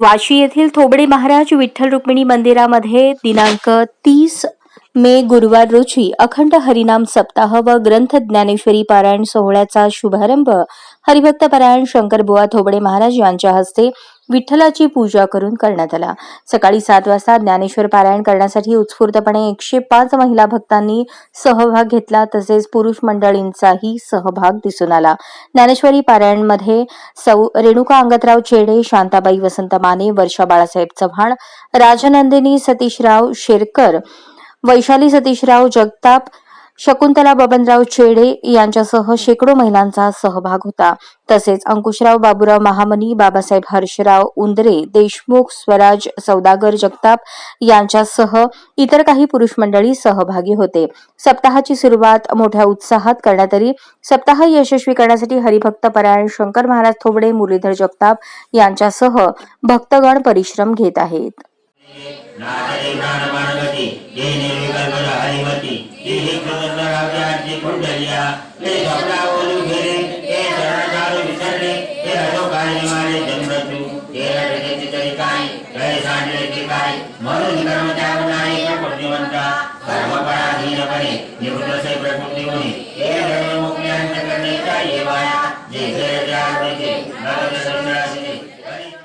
वाशी येथील थोबडे महाराज विठ्ठल रुक्मिणी मंदिरामध्ये दिनांक तीस मे गुरुवार रोजी अखंड हरिनाम सप्ताह व ग्रंथ ज्ञानेश्वरी पारायण सोहळ्याचा शुभारंभ हरिभक्त पारायण शंकरबुवा थोबडे महाराज यांच्या हस्ते विठ्ठलाची पूजा करून करण्यात आला. सकाळी सात वाजता ज्ञानेश्वर पारायण करण्यासाठी उत्स्फूर्तपणे एकशे पाच महिला भक्तांनी सहभाग घेतला तसेच पुरुष मंडळींचाही सहभाग दिसून आला. ज्ञानेश्वरी पारायणमध्ये सौ रेणुका अंगतराव चेडे शांताबाई वसंत माने वर्षा बाळासाहेब चव्हाण राजनंदिनी सतीशराव शेरकर वैशाली सतीशराव जगताप शकुंतला बबनराव चेडे यांच्यासह शेकडो महिलांचा सहभाग होता. तसेच अंकुशराव बाबूराव महामनी बाबासाहेब हर्षराव उंदरे देशमुख स्वराज सौदागर जगताप यांच्यासह इतर काही पुरुष मंडळी सहभागी होते. सप्ताहाची सुरुवात मोठ्या उत्साहात करण्यात आली सप्ताह यशस्वी करण्यासाठी हरिभक्त परायण शंकर महाराज थोबडे मुरलीधर जगताप यांच्यासह भक्तगण परिश्रम घेत आहेत. निर्विकल्पद हरिमती ये हि प्रसन्नराव्याची कुंडलिया ये स्वप्नावोलू घेरे ये शरणचारू विसरणे ये हजोकाय निवारे जन्मृत्यू हे रटण्याची तरी काय जय सांडले ते काय म्हणून कर्म त्याग नाही प्रकृतिवंता कर्मपराधीनपणे निवृत्तसे प्रकृती होणे हे धर्म मुक्ती अंत करणे काय हे वाया जे खेळ त्याग देते नरक संसाराची